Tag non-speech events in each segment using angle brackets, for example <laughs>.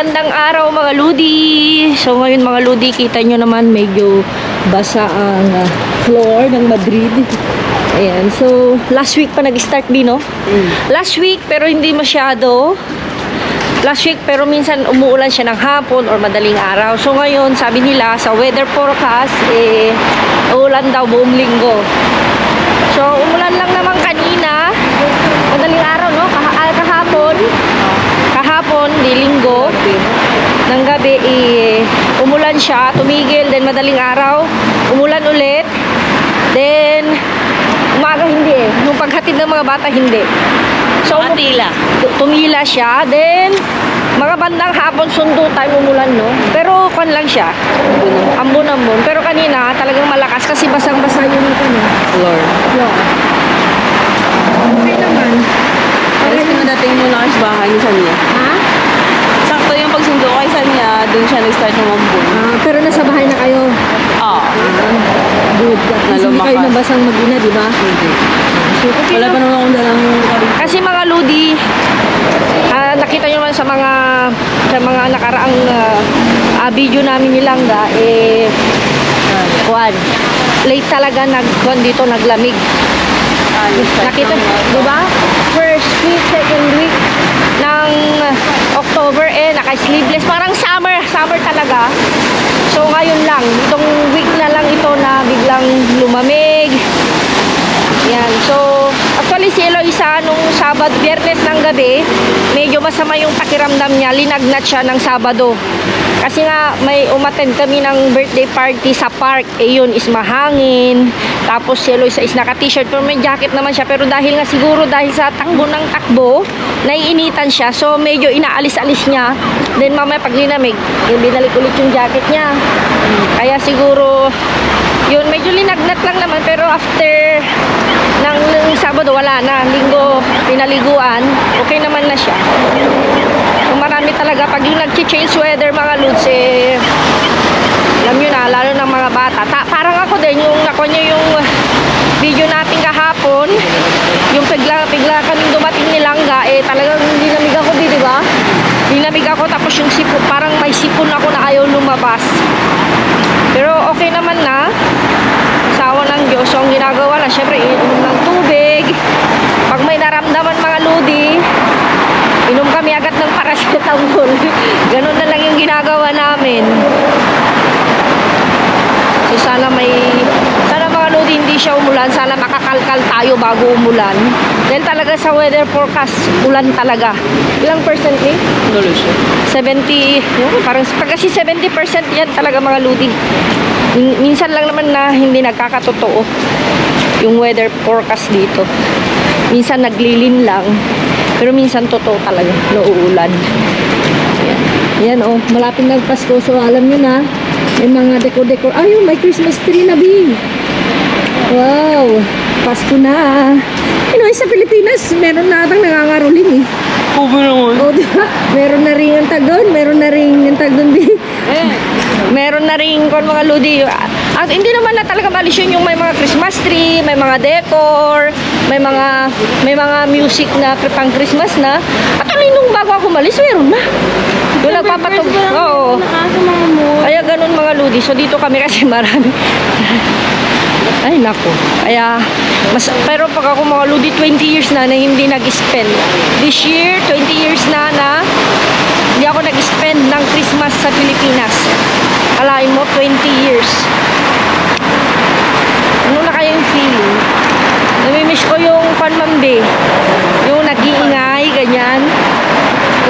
Magandang araw mga Ludi. So ngayon mga Ludi, kita nyo naman medyo basa ang ah, floor ng Madrid. Ayan. So last week pa nag-start din, no? Last week pero hindi masyado. Last week pero minsan umuulan siya ng hapon or madaling araw. So ngayon, sabi nila sa weather forecast, eh, uulan daw buong linggo. So umulan lang naman kanina. Madaling araw, no? Kaha- ah, kahapon kahapon, di linggo, ng gabi, eh, umulan siya, tumigil, then madaling araw, umulan ulit, then, umaga hindi eh, nung paghatid ng mga bata, hindi. So, Matila. tu- tumila siya, then, mga bandang hapon, sundo time umulan, no? Pero, kan lang siya, ambon-ambon. Pero kanina, talagang malakas kasi basang-basa yung ano, Floor. floor. Okay naman. Alas ko nadating mo lang sa bahay ni. Ha? Sakto yung pagsundo kay Sanya, dun siya nag-start ng mambun. Ah, pero nasa bahay na kayo. Oo. Good. Kasi hindi lumakas. kayo nabasang mag-ina, di ba? So, okay Wala pa naman akong dalang karin. Kasi mga ludi, ah, nakita nyo naman sa mga sa mga nakaraang ah, ah, video namin ni Langga, eh, kuwan, late talaga nag kuwan dito, naglamig. Nakita, di ba? First week, second week ng October, eh, naka-sleeveless. Parang summer, summer talaga. So, ngayon lang, itong week na lang ito na biglang lumamig. Yan. So, actually si Eloisa nung Sabado, Biyernes ng gabi, medyo masama yung pakiramdam niya. Linagnat siya ng Sabado. Kasi nga, may umattend kami ng birthday party sa park. Eh, yun is mahangin. Tapos si Eloisa is naka-t-shirt. Pero may jacket naman siya. Pero dahil nga siguro dahil sa takbo ng takbo, naiinitan siya. So, medyo inaalis-alis niya. Then, mamaya pag linamig, eh, binalik ulit yung jacket niya. Kaya siguro, yun, medyo linagnat lang naman. Pero after ng, ng Sabado, wala na. Linggo, pinaliguan. Okay naman na siya. Kung marami talaga, pag yung nag-change weather mga lods, eh, alam nyo na, lalo ng mga bata. Ta- parang ako din, yung ako nyo yung video natin kahapon, yung pigla, pigla kaming dumating ni Langga, eh talagang dinamig ako di, di ba? Dinamig ako, tapos yung sipon, parang may sipon ako na ayaw lumabas. Pero okay naman na, sawa ng Diyos. So, ang ginagawa na, syempre, inom ng tubig. Pag may naramdaman mga ludi, inom kami agad ng paracetamol. <laughs> Ganun na lang yung ginagawa namin. So, sana may, sana mga lodi hindi siya umulan. Sana makakalkal tayo bago umulan. Dahil talaga sa weather forecast, ulan talaga. Ilang percent eh? Siya. 70, yun, parang pag kasi 70% yan talaga mga ludi. Min- Minsan lang naman na hindi nagkakatotoo yung weather forecast dito. Minsan naglilin lang, pero minsan totoo talaga, nauulan. Yan. Yan oh, malapit na Pasko. So alam niyo na, may mga decor-decor. Ayun, may Christmas tree na, Bi. Wow, Pasko na. You know, sa Pilipinas, meron na atang nangangaroling eh. Kubo naman. O, di ba? Meron na rin ang tag doon, meron na rin ang tag doon din. Eh, meron na rin kung mga ludi. At hindi naman na talaga malis yun yung may mga Christmas tree, may mga decor, may mga may mga music na pang Christmas na. At ano nung bago ako malis, meron na. Yung nagpapatog. Oo. Kaya ganun mga ludi. So dito kami kasi marami. Ay nako. Kaya mas pero pag ako mga ludi 20 years na na hindi nag-spend. This year 20 years na na hindi ako nag-spend ng Christmas sa Pilipinas. Alain mo 20 years. Ano na kayang feeling? Namimiss ko yung panmambe. Yung nag-iingay, ganyan.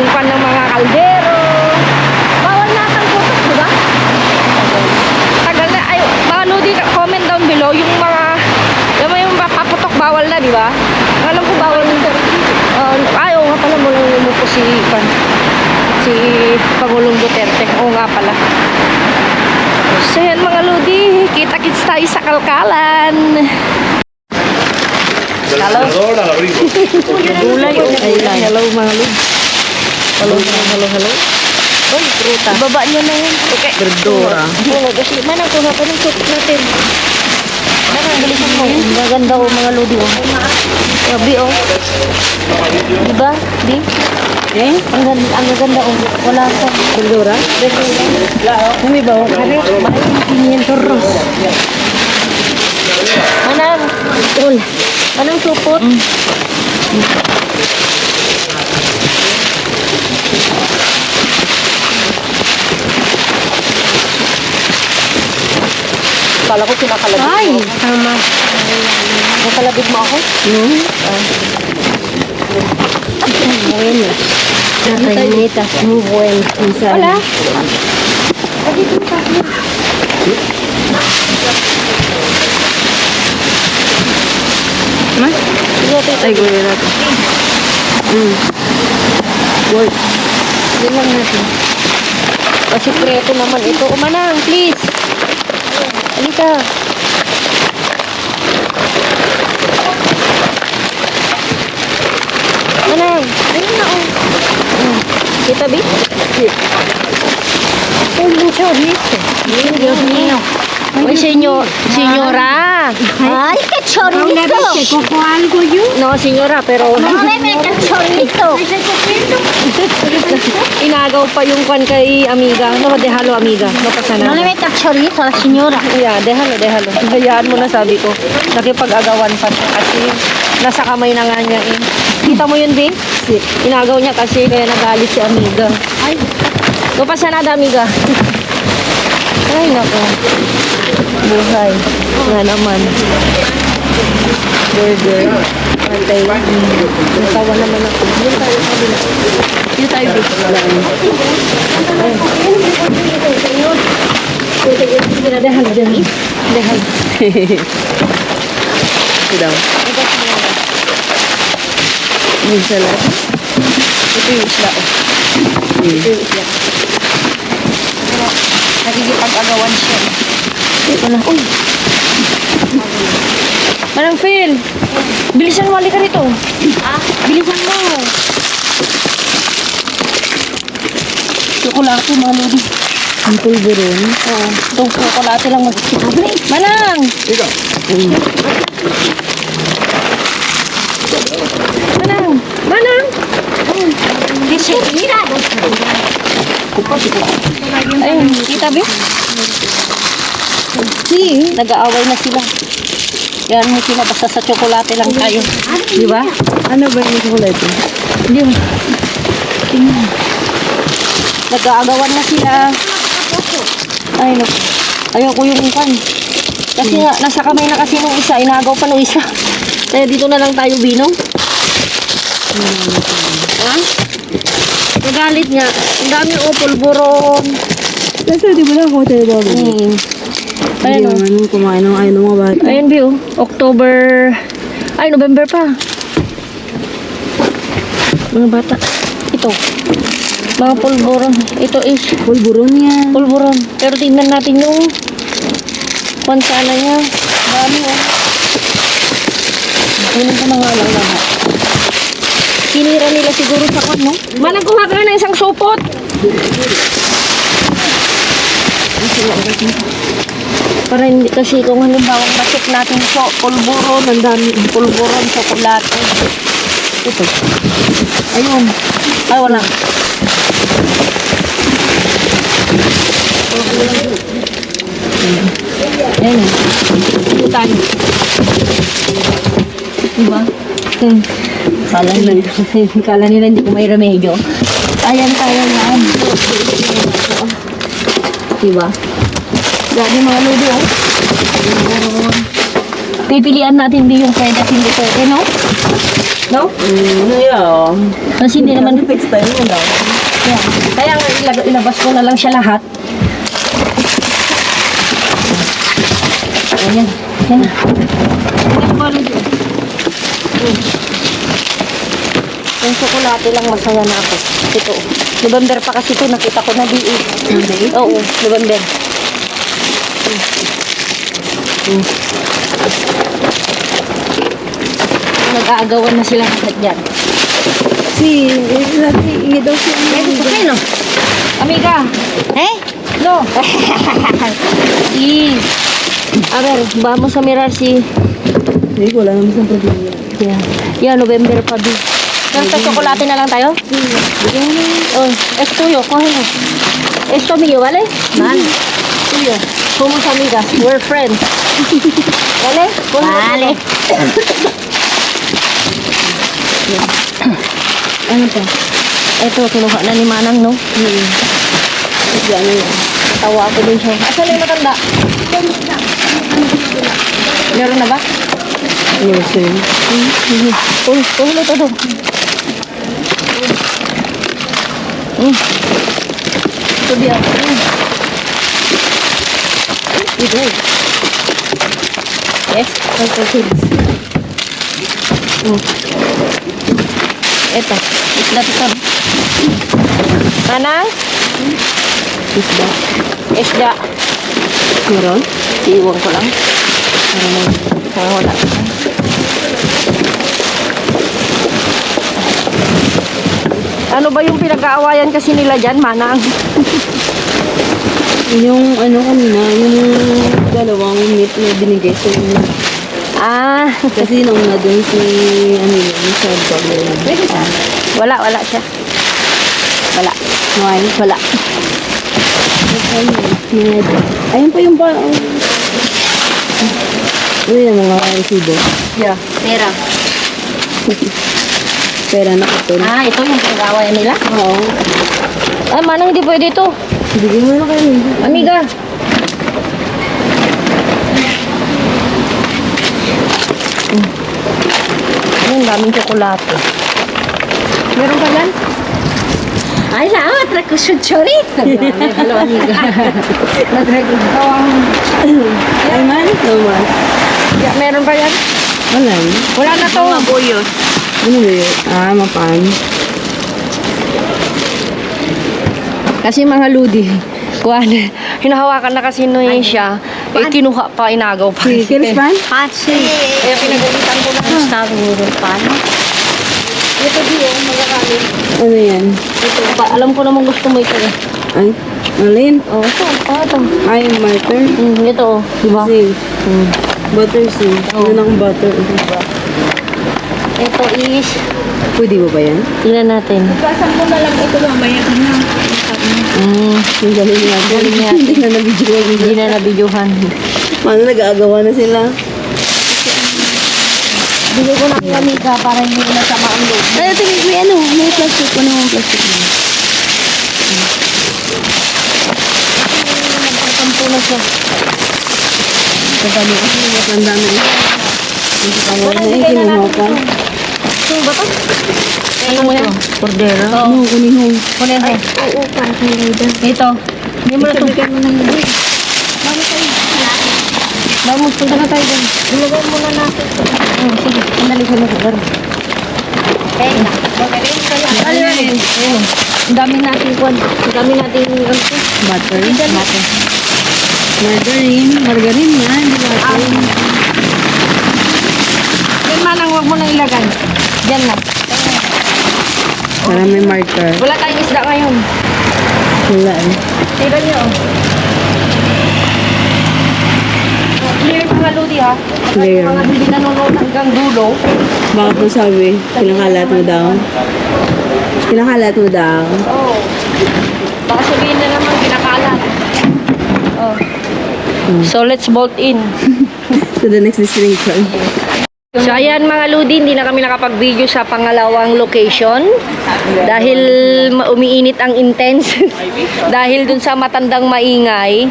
Yung pan ng mga kaldero. Bawal na ang putok, di ba? Tagal na. Ay, mga lodi, below yung mga yung mga yung paputok bawal na, di ba? Alam ko bawal na. Uh, ay, oo nga pala, mulang umupo si Pan. Si Pangulong Duterte. Oo nga pala. So yan mga lodi, kita-kits tayo sa kalkalan. Hello. Gulay o gulay. Hello mga lodi. Hello, hello, hello. Uy, prutas. Baba niyo na yun. Okay. Verdura. Oo, kasi man ang kuha pa ng soup natin. Ano, bilisan mo. Gaganda oh, mga lodi oh. Grabe oh. Diba? Di? Eh? Ang ganda, ang gaganda oh. Wala sa kulura. Kami ba oh? Kare, bakit pinyan turros? Anang, tul. Anang supot? Kala ko kinakalabit Ay, mo. tama. Nakalabit mo ako? Hmm? Buenas. Natanitas muy buenas. Wala. Ma? Ay, gulo na to. Hmm. Yun lang natin. Pasikreto naman ito. Umanang, please. Halika. Manang. Ayun na, oh. Hmm. Kita, Bi? Ay, mucho listo. Dios mío. Uy, senyor, senyora. Ay, chorrito. ¿Coco algo yo? No, senyora, pero No me metas chorrito. inagaw pa yung kwan kay amiga. No, dehalo, amiga. No pasa No le nada. metas chorrito a la señora. Yeah, dehalo, dehalo. Hayaan mo na sabi ko. Nakipag-agawan pa siya kasi nasa kamay na nga niya eh. Kita mo yun, Di? Inagaw niya kasi kaya nagalit si amiga. Ay, No pasa nada, amiga. Ay, nako. Buhay. Nga naman. Burger. Patay. Nasawa naman ako. Yun tayo sabi na. Yun tayo Sige na, dehalo, dehalo. Dehalo. Ito daw. Yung salad. Ito yung isla. Ito yung isla. Pero, nakikipag-agawan siya. Ito na. Uy! Manang Phil! Bilisan mo, halika rito. Ah? Bilisan mo. Chocolate, mga lodi. Ang pulburon. Oo. Itong chocolate lang mag-sinabi. Manang! Manang! Manang! dice, mira. Ayun, kita ba? Si, nag-aaway na sila. Yan mo sila, basta sa tsokolate lang tayo. Di ba? Ano ba yung chocolate? Di ba? Tingnan. Nag-aagawan na sila. Ay, no. Ayoko yung kan. Kasi nga, nasa kamay na kasi nung isa, inaagaw pa nung isa. Kaya dito na lang tayo, Bino. Ha? Nagalit nga. Ang dami o pulburon. Kasi di ba lang ako tayo bago? Hmm. Hindi Ayun, oh. naman kumain ng ayaw ng mga bata. Ayun, Bio. October... Ay, November pa. Mga bata. Ito. Mga pulburon. Ito is Pulburon yan. pulburon. Pero tingnan natin yung pansana niya. Dami, oh. Kunin ko na nga lang lahat. Sinira nila siguro sa kwan, no? Manang kuha ka na isang supot. Para hindi kasi kung halimbawa masik natin so, pulburon, ang dami pulburon, chocolate. Ito. Ayun. Ay, wala. Ayun. Ito tayo. Diba? Hmm. Kala nila, <laughs> kala nila hindi ko may remedyo. Ayan tayo yan. Diba? Grabe mga ludo, oh. Pipilian natin din yung pwede at hindi pwede, no? No? Mm, yeah. Kasi hindi naman Fix time mo daw. Yeah. Kaya nga ilag- ilabas ko na lang siya lahat. Ayan. Yan. Yan ba rin yun? Hmm. Yung tsokolate lang masaya na ako. Ito. November pa kasi ito. Nakita ko na di eh. Oo, November. Hmm. Nag-aagawan na sila lahat dyan. Si, lagi, hindi daw siya. Meron sa kayo, no? Amiga, ¿Eh? no. <laughs> I. A ver, vamos a mirar si... Hindi ko wala naman sa problema. Yeah, yeah November pa, Bi. Pero sa chocolate na lang tayo? Oh, es tuyo, cógelo. Esto mío, ¿vale? Vale. Tuyo. Somos amigas. We're friends. Cógelo Vale. Ano pa? Ito, kinuha na ni Manang, no? Hmm. Diyan yan. Tawa ako din siya. Asan na yung matanda? Meron na ba? Yes, sir. Uy, kuhilo to do. Mm. Ito. Mm. Ito. Yes, ito kids. Mm. Ito. Isda to sab. Mana? Isda. Isda. Meron? Iwan ko lang. Parang wala. Ano ba yung pinag-aawayan kasi nila dyan, Manang? Yung ano kanina, yung dalawang meat na binigay sa inyo. Ah, Kasi nung na doon si, ano yun, sa dog yun. wala, wala siya. Wala. Why? Wala. Ayun, ayun pa yung pa, oh. Ano yung mga resibo? Yeah. Pera. Pera na ito. Ah, ito yung pinag-aawayan nila? Oo. Ah, Manang, hindi pwede ito. Bigyan mo na kayo. Amiga. Mm. Ayun, daming tsokolate. Meron ka yan? Ay. <laughs> Hello, amiga. Nag-record ko ang... Ay man? No man. Yeah, meron pa yan? Wala. Wala na to. Mabuyos. Ano ba yun? Ah, mapan. Kasi mga ludi, kuwan, hinahawakan na kasi no yun siya, eh kinuha pa, inagaw pa. Kiris pan? <laughs> Patsy. Kaya pinag-ulitan ko na. Duro el pan. Ito di oh, magkakalit. Ano yan? Ito, pa, alam ko naman gusto mo ito eh. Ay, alin? Oh, ito, ah, ito. Ay, marker. Mm, ito, oh, di ba? Seal. Mm. Butter seal. Oo. Ano ng butter? Ito is, Pwede ba ba yan? tingnan natin. Kasan mo na lang ito mamaya na. Mm, Yung galing nga. Galing nga. Hindi na nabidyo. hindi na nabidyohan. Paano nag-aagawa na sila? Bigay ko na kay amiga para hindi na sama ang loob. Ay, ito may ano, may plastic. Ano yung plastic mo? Nagpatampo na siya. Kapag kasi matanda na. Ang kawo na eh, Bigay na kinuha pa. ito. Ba to? Ano mo yan? Cordero. Ano, kunihong. Kunin mo. Oo, para kay Raider. Ito. Hindi mo na ito. Sabihan mo na yun. Vamos, punta na tayo dun. Ilagay muna natin. Hmm, sige, sandali sa lugar. Venga. Ali, ali. Ayun. Ang dami natin kwan. Ang dami natin ano to. Butter. Butter. Margarine. Margarine yan. Butter. Yan manang, huwag mo nang ilagay. Diyan na. Para may marker. Wala tayong isda ngayon. Wala eh. Tira niyo. Clear mga ludi ha. Clear. Mga hindi nanonood hanggang dulo. Baka po sabi, pinakalat mo daw. Pinakalat mo daw. Oh. Baka sabihin na naman, kinakalat. Oh. So let's bolt in. <laughs> To the next destination. So ayan mga Ludi, hindi na kami nakapag-video sa pangalawang location dahil umiinit ang intense <laughs> dahil dun sa matandang maingay.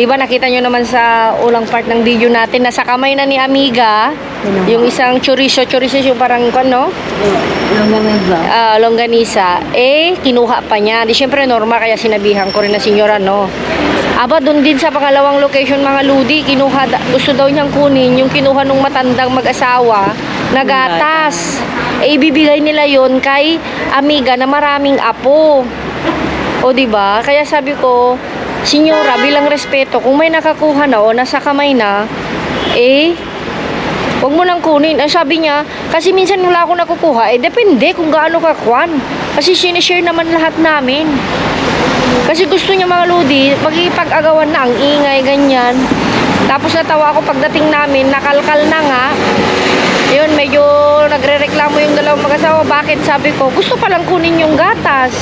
Di ba nakita nyo naman sa ulang part ng video natin na sa kamay na ni Amiga yung isang chorizo, chorizo yung parang ano, ah, longganisa, eh kinuha pa niya. Di syempre normal kaya sinabihan ko rin na senyora no. Aba, doon din sa pangalawang location mga Ludi, kinuha, da- gusto daw niyang kunin yung kinuha nung matandang mag-asawa na gatas. Eh, ibibigay nila yon kay amiga na maraming apo. O, di ba? Kaya sabi ko, Senyora, bilang respeto, kung may nakakuha na o nasa kamay na, eh, Huwag mo nang kunin. Ang sabi niya, kasi minsan wala ako nakukuha. Eh, depende kung gaano ka kwan. Kasi sinishare naman lahat namin. Kasi gusto niya mga lodi, magipag-agawan na ang ingay, ganyan. Tapos natawa ako pagdating namin, nakalkal na nga. Yun, medyo nagre-reklamo yung dalawang mag-asawa. Bakit? Sabi ko, gusto palang kunin yung gatas.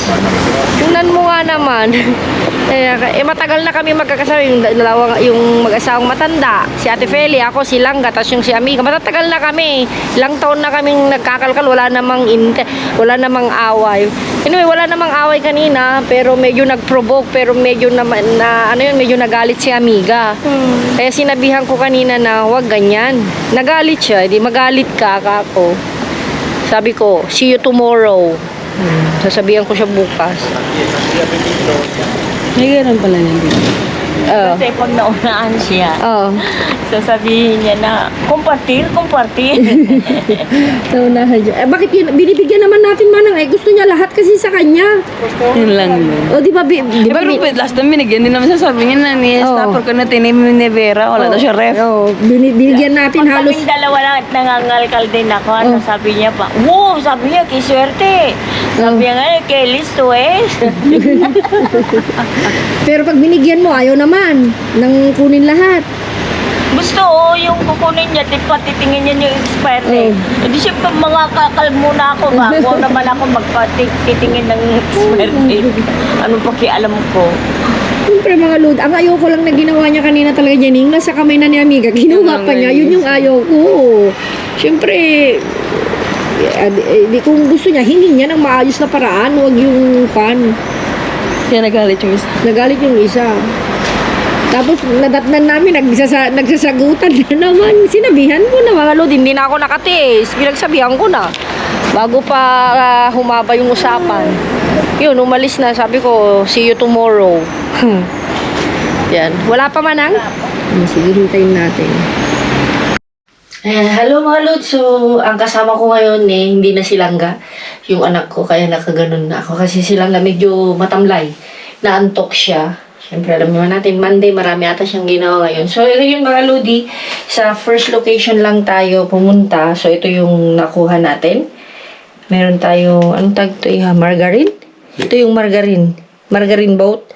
Tingnan mo nga naman. <laughs> eh, eh, matagal na kami magkakasama yung dalawang yung mag-asawang matanda. Si Ate Feli, ako si Langga, tapos yung si Amiga. Matatagal na kami. Ilang taon na kaming nagkakalkal, wala namang inte, wala namang away. Anyway, wala namang away kanina, pero medyo nag-provoke, pero medyo naman na ano yun, medyo nagalit si Amiga. Kaya sinabihan ko kanina na wag ganyan. Nagalit siya, di magalit ka kako. Sabi ko, see you tomorrow. Hmm, Sasabihan ko siya bukas. May ganun pala yan dito. Oh. Kasi pag naunaan siya, Oh. sasabihin niya na, kumpartir, kumpartir. <laughs> Naunahan siya. Eh, bakit yun? Binibigyan naman natin manang. Eh, gusto niya lahat kasi sa kanya. Yun lang yun. O, di ba? Bi, di Eh, ba pero bi- last time binigyan din naman siya, sabi niya na ni Oo. stopper ko na tinim ni Vera, wala daw siya ref. Oh, bini- binigyan natin Pag halos. kaming dalawa lang at nangangalkal din ako, ano, Oh. sabi niya pa, wow, sabi niya, kiswerte. Sabi niya nga, kay listo eh. <laughs> Pero pag binigyan mo, ayaw naman. Nang kunin lahat. Gusto oh, yung kukunin niya, tipa titingin niya yung expired eh. Oh. Hindi siya pa mga kakal muna ako <laughs> ba? Ako naman ako magpatitingin ng expired date. Ano pa alam ko? Siyempre mga load, ang ayoko lang na ginawa niya kanina talaga yung nasa kamay na ni Amiga, ginawa pa niya, yun yung ayaw ko. Siyempre, eh, eh, di kung gusto niya, hingin niya ng maayos na paraan, huwag yung pan. Kaya nagalit yung isa. Nagalit yung isa. Tapos nadatnan namin, nagsasa, nagsasagutan <laughs> na naman. Sinabihan ko na mga lod, hindi na ako nakatiis. Pinagsabihan ko na. Bago pa ah, humaba yung usapan. Yun, umalis na. Sabi ko, see you tomorrow. Yan. Wala pa manang? Sige, hintayin natin. Ayan, hello mga Lord. So, ang kasama ko ngayon eh, hindi na silangga. Yung anak ko, kaya nakaganon na ako. Kasi silangga medyo matamlay. Naantok siya. Siyempre, alam naman natin, Monday, marami ata siyang ginawa ngayon. So, ito yung mga Lodi. Sa first location lang tayo pumunta. So, ito yung nakuha natin. Meron tayong, anong tag ito? Iha? Margarine? Ito yung margarine. Margarine boat.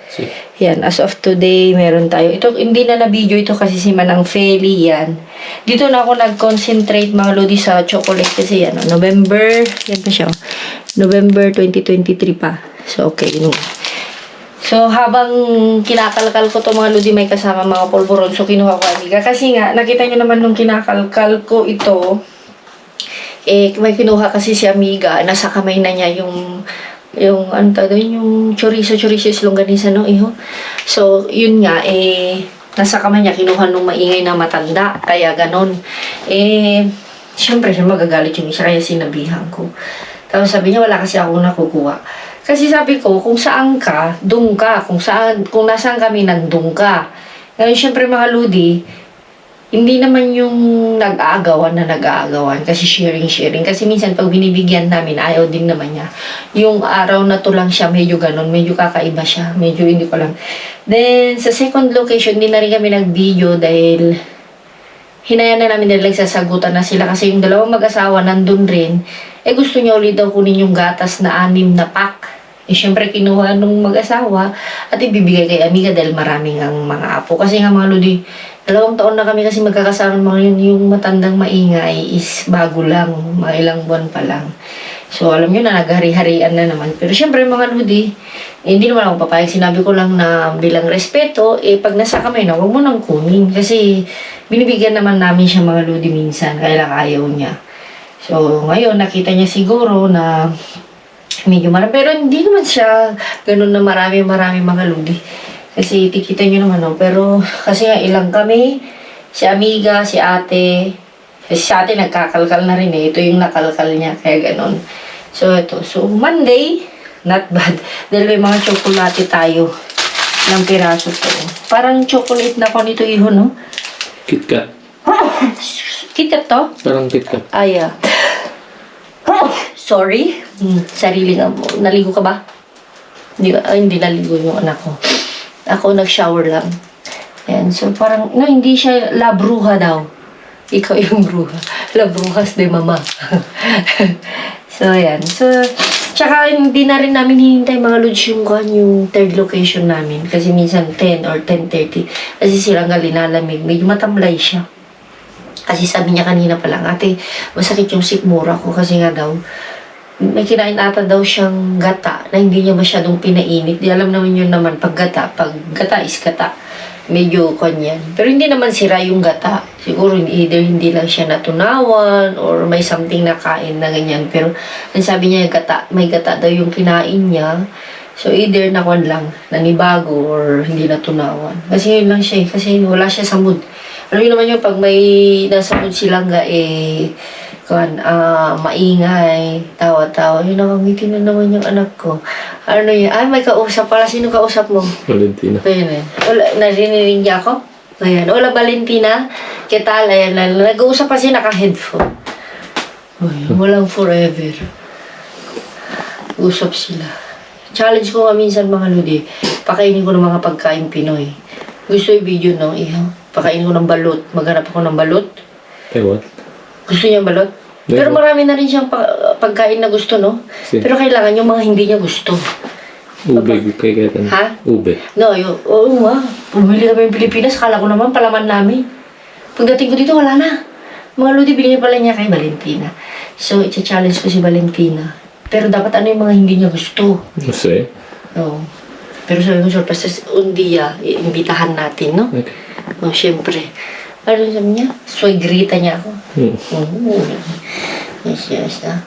Yan, as of today, meron tayo. Ito, hindi na na-video ito kasi si Manang Feli, yan. Dito na ako nag-concentrate mga lodi sa chocolate kasi yan, November, yan pa siya, oh. November 2023 pa. So, okay, yun. So, habang kinakalkal ko to mga lodi, may kasama mga polvoron. So, kinuha ko amiga. Kasi nga, nakita nyo naman nung kinakalkal ko ito, eh, may kinuha kasi si Amiga, nasa kamay na niya yung, yung, ano tawag doon, yung chorizo, chorizo is longganisa, no, iho. So, yun nga, eh, nasa kamay niya, kinuha nung maingay na matanda, kaya ganon. Eh, syempre, siya magagalit yung isa, kaya sinabihan ko. Tapos sabi niya, wala kasi ako nakukuha. Kasi sabi ko, kung saan ka, doon ka. Kung saan, kung nasaan kami, nandun ka. Ngayon, syempre mga ludi, hindi naman yung nag-aagawan na nag-aagawan kasi sharing-sharing. Kasi minsan pag binibigyan namin, ayaw din naman niya. Yung araw na to lang siya, medyo ganun, medyo kakaiba siya. Medyo hindi ko lang. Then, sa second location, hindi na rin kami nag-video dahil hinayaan na namin dahil nagsasagutan na sila kasi yung dalawang mag-asawa nandun rin. Eh gusto niya ulit daw kunin yung gatas na anim na pack. Eh syempre kinuha nung mag-asawa at ibibigay kay Amiga dahil maraming ang mga apo. Kasi nga mga lodi, dalawang taon na kami kasi magkakasama mga yun, yung matandang maingay is bago lang, mga ilang buwan pa lang. So alam nyo na, naghari-harian na naman. Pero syempre mga lodi, eh, hindi naman ako papayag. Sinabi ko lang na bilang respeto, eh pag nasa kamay na, huwag mo nang kunin. Kasi binibigyan naman namin siya mga lodi minsan, kaya lang ayaw niya. So, ngayon, nakita niya siguro na medyo marami. Pero hindi naman siya ganun na marami-marami mga ludi. Kasi tikita niyo naman, no? Pero kasi nga ilang kami, si Amiga, si ate, kasi si ate nagkakalkal na rin eh. Ito yung nakalkal niya, kaya ganun. So, ito. So, Monday, not bad. <laughs> Dahil may mga tsokolate tayo ng piraso to. Parang chocolate na ko nito iho, no? KitKat. <laughs> Kikat to? Parang KitKat. Ah. <laughs> Sorry. Hmm, sarili nga mo. Naligo ka ba? Hindi, ah, hindi naligo yung anak ko. Ako nag-shower lang. Ayan, so parang, no, hindi siya la bruja daw. Ikaw yung bruja. <laughs> La brujas de mama. <laughs> so, ayan. So, Tsaka hindi na rin namin hinintay mga lods yung, yung third location namin. Kasi minsan 10 or 10.30. Kasi silang linalamig. Medyo matamlay siya. Kasi sabi niya kanina pa lang, ate, masakit yung sikmura ko kasi nga daw, may kinain ata daw siyang gata na hindi niya masyadong pinainit. Di alam naman yun naman, pag gata, pag gata is gata, medyo kanyan. Pero hindi naman sira yung gata. Siguro either hindi lang siya natunawan or may something na kain na ganyan. Pero ang sabi niya, gata, may gata daw yung kinain niya. So either nakon lang, nanibago or hindi natunawan. Kasi yun lang siya eh, kasi wala siya sa mood. Yun naman yung pag may nasa mood silang ga eh, kan, ah, maingay, tawa-tawa. Yun nakangiti na naman yung anak ko. Ano yun? Ay, may kausap pala. Sino kausap mo? Valentina. Ayun eh. Wala, narinig niya ako? Ayan. Hola, Valentina. ¿Qué tal? Ayan. na- Nag-uusap kasi naka-headphone. Uy, walang forever. Usap sila. Challenge ko nga minsan mga ludi. Pakainin ko ng mga pagkain Pinoy. Gusto yung video no? Ihaw. Pakainin ko ng balot. Maghanap ako ng balot. Eh, what? Gusto niya balot? Pero marami na rin siyang pa- pagkain na gusto, no? Si- Pero kailangan yung mga hindi niya gusto. Ube, kay Ketan. Ha? Ube. No, yung, oo nga. Bumili kami ng Pilipinas, kala ko naman palaman namin. Pagdating ko dito, wala na. Mga lodi, binili pala niya kay Valentina. So, i-challenge ko si Valentina. Pero dapat ano yung mga hindi niya gusto. Kasi? Oo. Pero sabi ko, sorpresa, un dia, iimbitahan natin, no? Okay. O, syempre. Ano sabi niya? Suegrita niya ako. Hmm. Oo. Yes, yes, ah.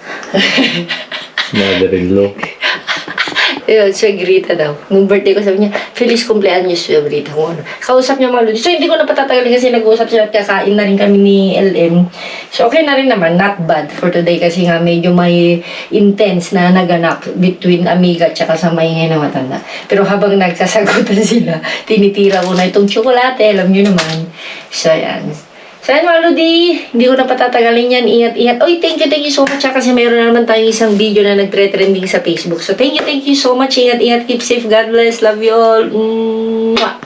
Mother-in-law. Ayun, Suegrita daw. Nung birthday ko, sabi niya, Feliz cumpleaños, Suegrita. Kung ano. Kausap niya mga lodi. So, hindi ko na patatagalin kasi nag-uusap siya at kakain na rin kami ni LM. So, okay na rin naman. Not bad for today kasi nga medyo may intense na naganap between amiga at sa maingay na matanda. Pero habang nagsasagutan <laughs> sila, tinitira ko na itong tsokolate. Alam niyo naman. So, ayan. So, ayan mga Lodi, hindi ko na patatagalin yan. Ingat-ingat. Oy, thank you, thank you so much. ah, Kasi mayroon na naman tayong isang video na nagtre-trending sa Facebook. So, thank you, thank you so much. Ingat-ingat. Keep safe. God bless. Love you all. Mwah.